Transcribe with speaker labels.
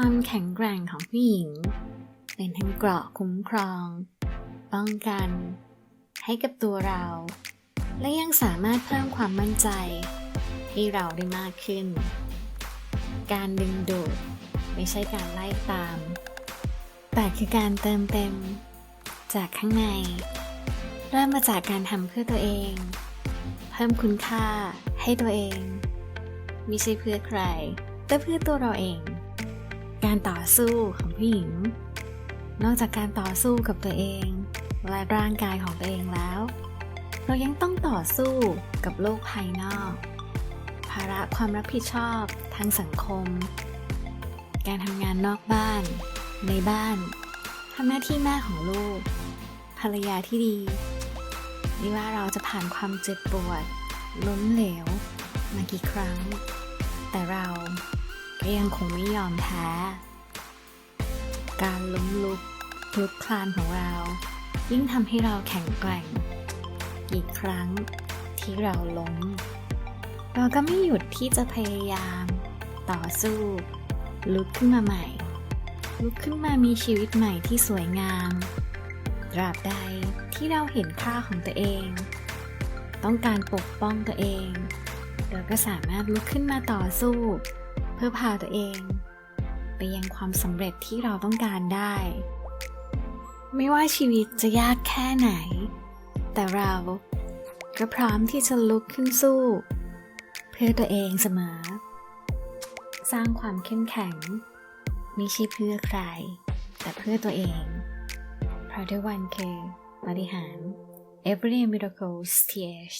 Speaker 1: ความแข็งแกร่งของผู้หญิง เป็นทั้งเกราะคุ้มครอง ป้องกัน ให้กับตัวเรา และยังสามารถเพิ่มความมั่นใจ ให้เราได้มากขึ้น การดึงดูดไม่ใช่การไล่ตาม แต่คือการเติมเต็ม จากข้างใน เริ่มมาจากการทำเพื่อตัวเอง เพิ่มคุณค่าให้ตัวเอง ไม่ใช่เพื่อใคร แต่เพื่อตัวเราเอง การต่อสู้ของผู้หญิง นอกจากการต่อสู้กับตัวเองและร่างกายของตัวเองแล้ว เรายังต้องต่อสู้กับโลกภายนอก ภาระความรับผิดชอบทางสังคม การทำงานนอกบ้าน ในบ้านทำหน้าที่แม่ของลูก ภรรยาที่ดีไม่ว่าเราจะผ่านความเจ็บปวด ล้มเหลว มากี่ครั้ง แต่เรา ก็ยังคงไม่ยอมแพ้ การล้มลุกลุกคลานของเรา ยิ่งทำให้เราแข็งแกร่งกี่ครั้งที่เราล้ม เราก็ไม่หยุดที่จะพยายาม ต่อสู้ ลุกขึ้นมาใหม่ ลุกขึ้นมามีชีวิตใหม่ที่สวยงามตราบใดที่เราเห็นค่าของตัวเอง ต้องการปกป้องตัวเอง เราก็สามารถลุกขึ้นมาต่อสู้ เพื่อพาตัวเอง ไปยังความสำเร็จที่เราต้องการได้ ไม่ว่าชีวิตจะยากแค่ไหน แต่เราก็พร้อมที่จะลุกขึ้นสู้ เพื่อตัวเองเสมอ สร้างความเข้มแข็ง ไม่ใช่เพื่อใคร แต่เพื่อตัวเอง เพราะด้วยวันคือบริหาร Everyday Miracles TH